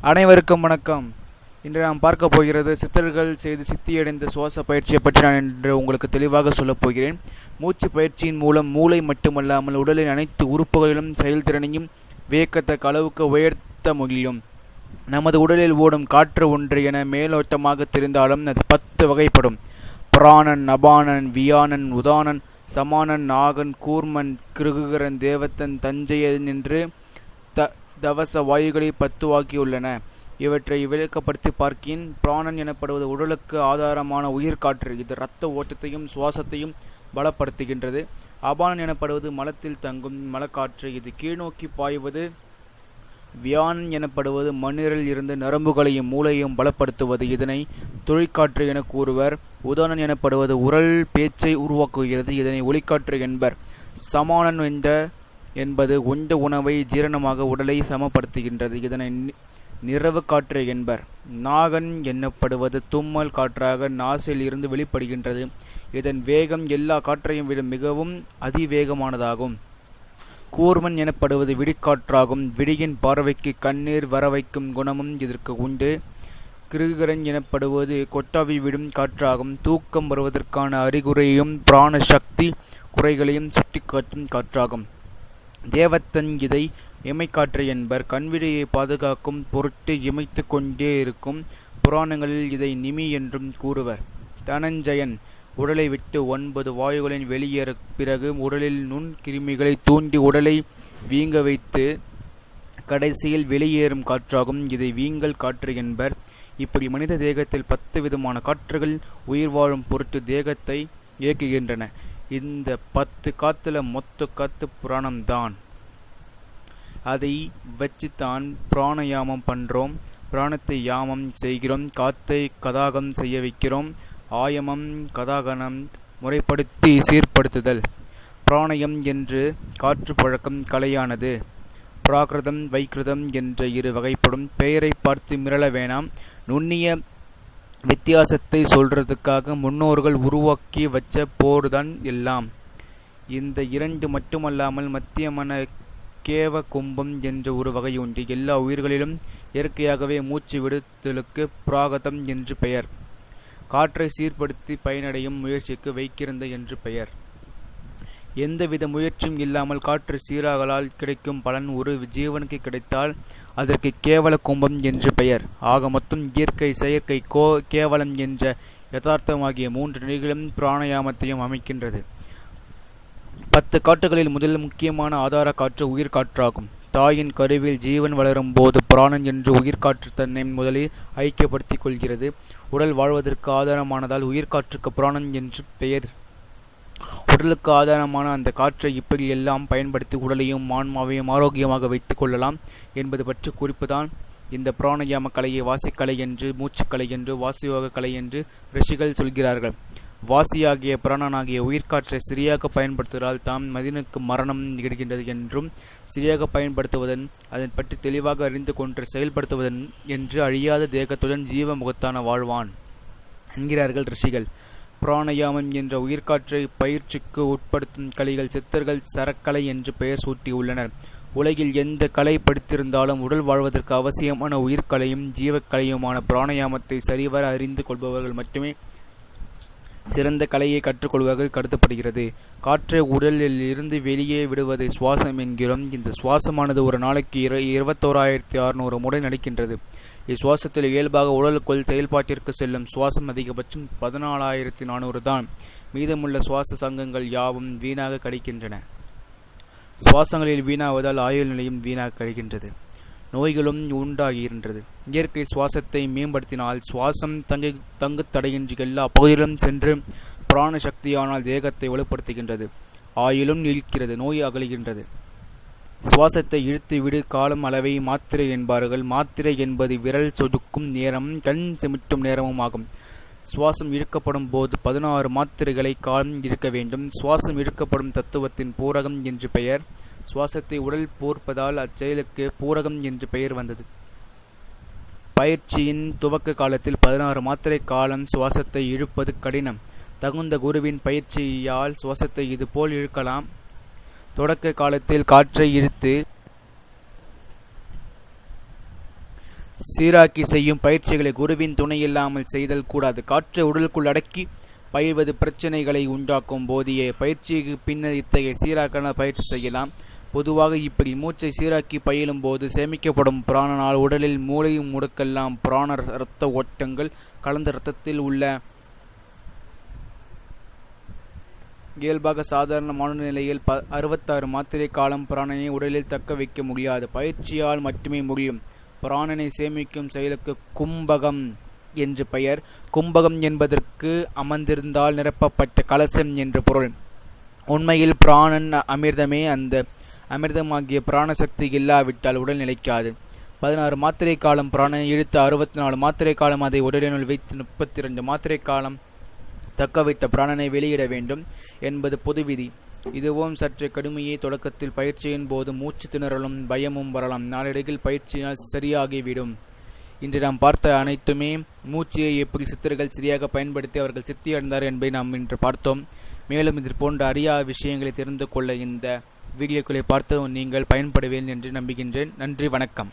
அனைவருக்கும் வணக்கம். இன்று நாம் பார்க்க போகிறது சித்தர்கள் செய்து சித்தியடைந்த சுவாச பயிற்சியை பற்றி நான் இன்று உங்களுக்கு தெளிவாக சொல்லப் போகிறேன். மூச்சு பயிற்சியின் மூலம் மூளை மட்டுமல்லாமல் உடலின் அனைத்து உறுப்புகளிலும் செயல்திறனையும் வியக்கத்தக்க அளவுக்கு உயர்த்த முடியும். நமது உடலில் ஓடும் காற்று ஒன்று என மேலோட்டமாக தெரிந்தாலும் அது பத்து வகைப்படும். பிராணன் அபானன் வியானன் உதானன் சமானன் நாகன் கூர்மன் கிருகுகரன் தேவத்தன் தஞ்சையன் என்று த தவச வாயுகளை பத்துவாக்கியுள்ளன. இவற்றை விளக்கப்படுத்தி பார்க்கின் பிராணன் எனப்படுவது உடலுக்கு ஆதாரமான உயிர்காற்று இது இரத்த ஓட்டத்தையும் சுவாசத்தையும் பலப்படுத்துகின்றது. அபானன் எனப்படுவது மலத்தில் தங்கும் மலக்காற்று. இது கீழ்நோக்கி பாய்வது வியான் எனப்படுவது மண்ணீரில் இருந்து நரம்புகளையும் மூளையும் பலப்படுத்துவது. இதனை தொழிற்காற்று என கூறுவர். உதாரணன் எனப்படுவது உரல் பேச்சை உருவாக்குகிறது. இதனை ஒளிக்காற்று என்பர். சமானன் என்ற என்பது உண்ட உணவை ஜீரணமாக உடலை சமப்படுத்துகின்றது. இதனை நிறவு காற்று என்பர். நாகன் எனப்படுவது தும்மல் காற்றாக நாசில் இருந்து வெளிப்படுகின்றது. இதன் வேகம் எல்லா காற்றையும் விட மிகவும் அதிவேகமானதாகும். கூர்மன் எனப்படுவது விடிக்காற்றாகும் விடியின் பார்வைக்கு கண்ணீர் வரவைக்கும் குணமும் இதற்கு உண்டு. கிருகரன் எனப்படுவது கொட்டாவி விடும் காற்றாகும். தூக்கம் வருவதற்கான அறிகுறியையும் பிராண சக்தி குறைகளையும் சுட்டிக்காட்டும் காற்றாகும். தேவத்தன் இதை இமைக்காற்று என்பர். கண்விடையை பாதுகாக்கும் பொருட்டு இமைத்து கொண்டே இருக்கும் புராணங்களில் இதை நிமி என்றும் கூறுவர். தனஞ்சயன் உடலை விட்டு ஒன்பது வாயுகளின் வெளியேற பிறகு உடலில் நுண் கிருமிகளை தூண்டி உடலை வீங்க வைத்து கடைசியில் வெளியேறும் காற்றாகும். இதை வீங்கல் காற்று என்பர். இப்படி மனித தேகத்தில் பத்து விதமான காற்றுகள் உயிர் வாழும் பொருட்டு தேகத்தை இயக்குகின்றன. இந்த பத்து காத்துல மொத்த காத்து புராணம்தான். அதை வச்சு தான் பிராணயாமம் பண்றோம். பிராணத்தை யாமம் செய்கிறோம். காத்தை கதாகம் செய்ய வைக்கிறோம். ஆயமம் கதாகனம் முறைப்படுத்தி சீர்படுத்துதல். பிராணயம் என்று காற்று பழக்கம் கலையானது. பிராகிருதம் வைக்கிருதம் என்ற இரு வகைப்படும் பெயரை பார்த்து மிரள வேணாம். நுண்ணிய வித்தியாசத்தை சொல்றதுக்காக முன்னோர்கள் உருவாக்கி வச்ச போர்தான் எல்லாம். இந்த இரண்டு மட்டுமல்லாமல் மத்தியமன கேவ கும்பம் என்ற ஒரு வகை உண்டு. எல்லா உயிர்களிலும் இயற்கையாகவே மூச்சு விடுதலுக்கு பிராகதம் என்று பெயர். காற்றை சீர்படுத்தி பயனடையும் முயற்சிக்கு வைக்கிருந்த என்று பெயர். எந்தவித முயற்சியும் இல்லாமல் காற்று சீராகலால் கிடைக்கும் பலன் ஒரு ஜீவனுக்கு கிடைத்தால் அதற்கு கேவல கும்பம் என்று பெயர். ஆக மொத்தம் இயற்கை செயற்கை கோ கேவலம் என்ற யதார்த்தமாகிய மூன்று நிலைகளும் பிராணயாமத்தையும் அமைக்கின்றது. பத்து காற்றுகளில் முதல் முக்கியமான ஆதார காற்று உயிர் காற்றாகும். தாயின் கருவில் ஜீவன் வளரும் போது பிராணன் என்று உயிர்காற்று தன்னை முதலில் ஐக்கியப்படுத்திக் கொள்கிறது. உடல் வாழ்வதற்கு ஆதாரமானதால் உயிர்காற்றுக்கு பிராணன் என்று பெயர் உடலுக்கு ஆதாரமான அந்த காற்றை இப்படி எல்லாம் பயன்படுத்தி உடலையும் ஆன்மாவையும் ஆரோக்கியமாக வைத்துக் கொள்ளலாம் என்பது பற்றி குறிப்புதான் இந்த பிராணயாம கலையை வாசிக்கலை என்று மூச்சுக்கலை என்று வாசியோக கலை என்று ரிஷிகள் சொல்கிறார்கள். வாசியாகிய பிராணனாகிய உயிர்காற்றை சரியாக பயன்படுத்துவதால் தாம் மதினுக்கு மரணம் நிகழ்கின்றது என்றும் சரியாக பயன்படுத்துவதன் அதன் பற்றி தெளிவாக அறிந்து கொண்டு செயல்படுத்துவதன் என்று அழியாத தேகத்துடன் ஜீவ முகத்தான வாழ்வான் என்கிறார்கள் ரிஷிகள். பிராணயாமம் என்ற உயிர்காற்றை பயிற்சிக்கு உட்படுத்தும் கலைகள் சித்தர்கள் சரக்கலை என்று பெயர் சூட்டியுள்ளனர். உலகில் எந்த கலை படித்திருந்தாலும் உடல் வாழ்வதற்கு அவசியமான உயிர்க்கலையும் ஜீவக்கலையுமான பிராணயாமத்தை சரிவர அறிந்து கொள்பவர்கள் மட்டுமே சிறந்த கலையை கற்றுக்கொள்வதாக கருதப்படுகிறது. காற்றை உடலில் இருந்து வெளியே விடுவதை சுவாசம் என்கிறோம். இந்த சுவாசமானது ஒரு நாளைக்கு இரு இருபத்தோராயிரத்தி அறுநூறு முறை நடக்கின்றது. இச்சுவாசத்தில் இயல்பாக உடலுக்குள் செயல்பாட்டிற்கு செல்லும் சுவாசம் அதிகபட்சம் பதினாலாயிரத்தி நானூறு தான். மீதமுள்ள சுவாச சங்கங்கள் யாவும் வீணாக கழிக்கின்றன சுவாசங்களில் வீணாவதால் ஆயுள் நிலையும் வீணாக கழிக்கின்றது நோய்களும் உண்டாகின்றது இயற்கை சுவாசத்தை மேம்படுத்தினால் சுவாசம் தங்கு தங்கு தடையின்றி எல்லா பகுதியிலும் சென்று பிராண சக்தியானால் தேகத்தை வலுப்படுத்துகின்றது. ஆயிலும் நீடிக்கிறது நோய் அகலுகின்றது. சுவாசத்தை இழுத்து விடு காலம் அளவை மாத்திரை என்பார்கள். மாத்திரை என்பது விரல் சொதுக்கும் நேரம் கண் செமிட்டும் நேரமும் ஆகும். சுவாசம் இழுக்கப்படும் போது பதினாறு மாத்திரைகளை காலம் இருக்க வேண்டும். சுவாசம் இழுக்கப்படும் தத்துவத்தின் பூரகம் என்று பெயர். சுவாசத்தை உடல் போர்ப்பதால் அச்செயலுக்கு பூரகம் என்று பெயர் வந்தது. பயிற்சியின் துவக்க காலத்தில் பதினாறு மாத்திரை காலம் சுவாசத்தை இழுப்பது கடினம். தகுந்த குருவின் பயிற்சியால் சுவாசத்தை இதுபோல் இழுக்கலாம். தொடக்க காலத்தில் காற்றை இழுத்து சீராக்கி செய்யும் பயிற்சிகளை குருவின் துணை இல்லாமல் செய்தல் கூடாது. காற்றை உடலுக்குள் அடக்கி பயில்வது பிரச்சனைகளை உண்டாக்கும் போதிய பயிற்சிக்கு பின்னர் இத்தகைய சீராக்கான பயிற்சி செய்யலாம். பொதுவாக இப்படி மூச்சை சீராக்கி பயிலும் போது சேமிக்கப்படும் பிராணனால் உடலில் மூளை முடுக்கெல்லாம் பிராண இரத்த ஓட்டங்கள் கலந்த இரத்தத்தில் உள்ள இயல்பாக சாதாரணமான நிலையில் ப அறுபத்தாறு மாத்திரை காலம் பிராணனை உடலில் தக்க வைக்க முடியாது. பயிற்சியால் மட்டுமே முடியும். பிராணனை சேமிக்கும் செயலுக்கு கும்பகம் என்று பெயர். கும்பகம் என்பதற்கு அமர்ந்திருந்தால் நிரப்பப்பட்ட கலசம் என்று பொருள். உண்மையில் பிராணன் அமிர்தமே அந்த அமிர்தமாகிய பிராணசக்தி இல்லாவிட்டால் உடல் நிலைக்காது. பதினாறு மாத்திரை காலம் பிராணனை இழுத்து அறுபத்தி நாலு மாத்திரை காலம் அதை உடலினுள் வைத்து முப்பத்தி ரெண்டு மாத்திரை காலம் தக்க வைத்த பிராணனை வெளியிட வேண்டும் என்பது பொது விதி இதுவும் சற்று கடுமையை தொடக்கத்தில் பயிற்சியின் போது மூச்சு திணறலும் பயமும் வரலாம். நாளடைவில் பயிற்சியினால் சரியாகிவிடும். இன்று நாம் பார்த்த அனைத்துமே மூச்சியை எப்படி சித்தர்கள் சரியாக பயன்படுத்தி அவர்கள் சித்தி அடைந்தார் என்பதை நாம் இன்று பார்த்தோம். மேலும் இது போன்ற அரியா விஷயங்களை தெரிந்து கொள்ள இந்த வீடியோக்களை பார்த்து நீங்கள் பயன்படுவேன் என்று நம்புகின்றேன். நன்றி வணக்கம்.